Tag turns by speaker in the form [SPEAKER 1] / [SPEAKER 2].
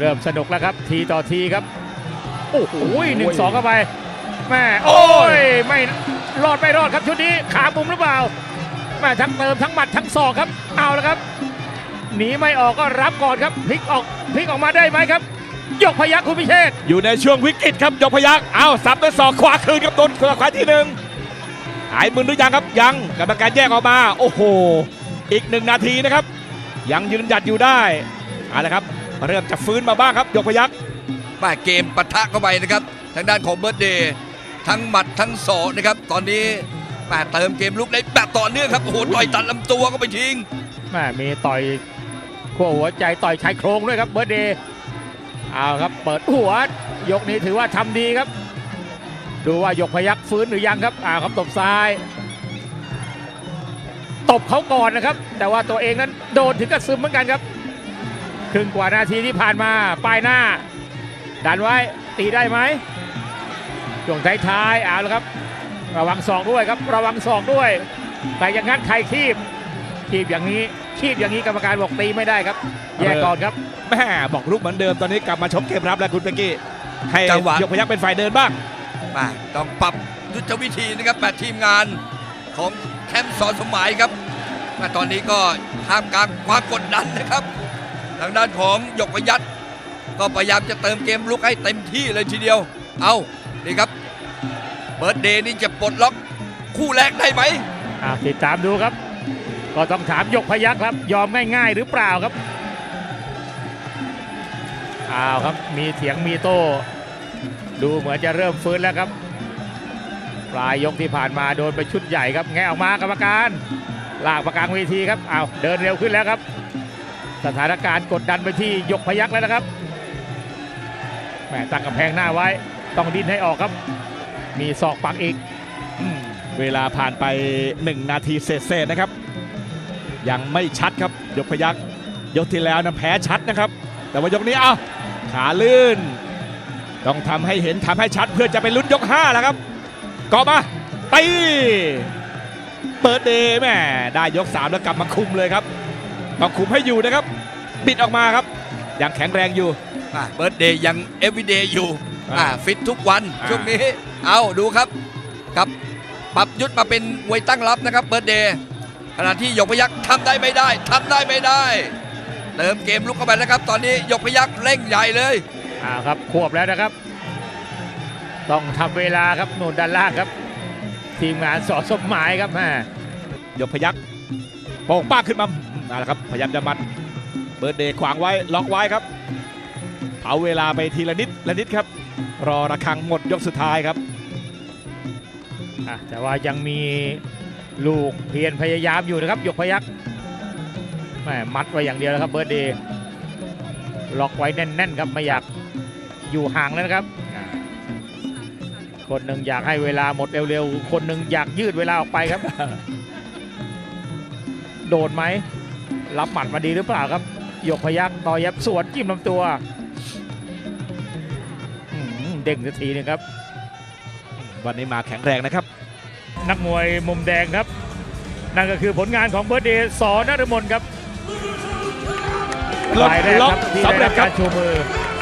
[SPEAKER 1] เริ่มสนุกแล้วครับ ทีต่อทีครับ โอ้โหหนึ่งสองเข้าไปแม่โอ้ยไม่รอดไม่รอดครับชุดนี้ขามุมหรือเปล่าแม่ทั้งเติมทั้งหมัดทั้งศอกครับ เอาแล้วครับหนีไม่ออกก็รับก่อนครับพลิกออกพลิกออกมาได้ไหมครับยกพยักคุณพิเชษฐ์
[SPEAKER 2] อยู่ในช่วงวิกฤตครับยกพยักเอาสับด้วยศอกขวาคืนครับโดนขวาที่หนึ่งหายมึนหรือยังครับยังกรรมการแยกออกมา โอ้โห อีกหนึ่งนาทีนะครับ ยังยืนหยัดอยู่ได้เอาละครับ เริ่มจะฟื้นมาบ้างครับยกพยัก
[SPEAKER 3] มาเกมปะทะเข้าไปนะครับ ทางด้านของเบิร์ดเดย์ทั้งหมัดทั้งศอกนะครับ ตอนนี้มาเติมเกมลุกได้แบบต่อเนื่องครับโอ้โหต่อยตัดลำตัวก็ไปทิ้ง
[SPEAKER 1] แม่มีต่อยขั้วหัวใจต่อยชายโครงด้วยครับเบิร์ดเดย์เอาครับเปิดหัวยกนี้ถือว่าทำดีครับ ดูว่ายกพยักฟื้นหรือยังครับอ้าวครับตบซ้ายตบเขาก่อนนะครับ แต่ว่าตัวเองนั้นโดนถึงกับซึมเหมือนกันครับ ครึ่งกว่านาทีที่ผ่านมาป้ายหน้า ดันไว้ตีได้ไหมช่วงท้ายๆเอาละครับ ระวังศอกด้วยครับ ระวังศอกด้วย แต่อย่างนั้นใครคีบคีบอย่างนี้คีบอย่างนี้กรรมการบอกตีไม่ได้ครับ แยกก่อนครับ
[SPEAKER 2] แม่บอกลุกเหมือนเดิมตอนนี้กลับมาชกเกมรับแล้วคุณเป๊กกี้ให้
[SPEAKER 3] จังหวะ
[SPEAKER 2] ยกพยักเป็นฝ่ายเดินบ้าง
[SPEAKER 3] มาต้องปรับยุทธวิธีนะครับแปดทีมงานของแคมป์สอนสมัยครับมาตอนนี้ก็ท่ามกลางความกดดันนะครับ ทางด้านของหยกพยัตก็พยายามจะเติมเกมลุกให้เต็มที่เลยทีเดียว เอานี่ครับเบิร์ดเดย์นี่จะปลดล็อกคู่แรกได้ไหม
[SPEAKER 1] อ่าติดตามดูครับ ก็ต้องถามยกพยักครับ ยอมง่ายๆหรือเปล่าครับอ้าวครับมีเถียงมีโต้ดูเหมือนจะเริ่มฟื้นแล้วครับ ปลายยกที่ผ่านมาโดนไปชุดใหญ่ครับ แงะออกมากรรมการ ลากประกางเวทีครับอ้าวเดินเร็วขึ้นแล้วครับ สถานการณ์กดดันไปที่ยกพยักแล้วนะครับแหมตั้งกำแพงหน้าไว้ ต้องดิ้นให้ออกครับ มีศอกปักอีก
[SPEAKER 2] เวลาผ่านไป 1 นาทีเศษๆนะครับ ยังไม่ชัดครับ ยกพยักยกที่แล้วนะแพ้ชัดนะครับ แต่ว่ายกนี้เอ้าขาลื่น ต้องทำให้เห็นทำให้ชัดเพื่อจะไปลุ้นยก5แล้วครับกาะมาตีเปิดเดย์แม่ได้ยก 3 แล้วกลับมาคุมเลยครับ ต้องคุมให้อยู่นะครับ บิดออกมาครับ ยังแข็งแรงอยู่
[SPEAKER 3] เบิร์ดเดย์ยังเอฟวีเดย์อยู่
[SPEAKER 2] อ่า
[SPEAKER 3] อ่าฟิตทุกวัน
[SPEAKER 2] อ่า
[SPEAKER 3] ช่วงนี้ เอาดูครับกับปรับยุทธมาเป็นมวยตั้งรับนะครับเบิร์ดเดย์ขณะที่หยกพยักทำได้ไม่ได้ทำได้ไม่ได้ เติมเกมลุกเข้าไปแล้วครับ ตอนนี้หยกพยักเร่งใหญ่เลย
[SPEAKER 1] อ่าครับควบแล้วนะครับ ต้องทำเวลาครับหนุนด้านล่างครับ ทีมงานสอสมหมายครับแม่
[SPEAKER 2] ยกพยักโป่งป้าขึ้นมานั่นแหละครับ พยายามจะมัดเบิร์ดเดย์ขวางไว้ล็อกไว้ครับ เผาเวลาไปทีละนิดละนิดครับ รอระฆังหมดยกสุดท้ายครับ
[SPEAKER 1] อะแต่ว่ายังมีลูกเพียรพยายามอยู่นะครับหยกพยักแม่มัดไว้อย่างเดียวแล้วครับเบิร์ดเดย์ล็อกไว้แน่นๆครับไม่อยากอยู่ห่างแล้วนะครับ คนหนึ่งอยากให้เวลาหมดเร็วๆ คนหนึ่งอยากยืดเวลาออกไปครับ โดนไหมรับหมัดมาดีหรือเปล่าครับหยกพยักต่อยับสวนจิ้มลำตัวอืมเด้งสักทีหนึงครับ
[SPEAKER 2] วันนี้มาแข็งแรงนะครับ
[SPEAKER 1] นักมวยมุมแดงครับ นั่นก็คือผลงานของเบิร์ดเดย์สอนฤมลครับ
[SPEAKER 2] ล็อก
[SPEAKER 1] รายแรก
[SPEAKER 2] ล็อ
[SPEAKER 1] ค
[SPEAKER 2] ก
[SPEAKER 1] รับที่
[SPEAKER 2] สำ
[SPEAKER 1] ได้
[SPEAKER 2] เร็
[SPEAKER 1] รั
[SPEAKER 2] จ
[SPEAKER 1] บ
[SPEAKER 2] ครั
[SPEAKER 1] กา
[SPEAKER 2] บ
[SPEAKER 1] รชูมือ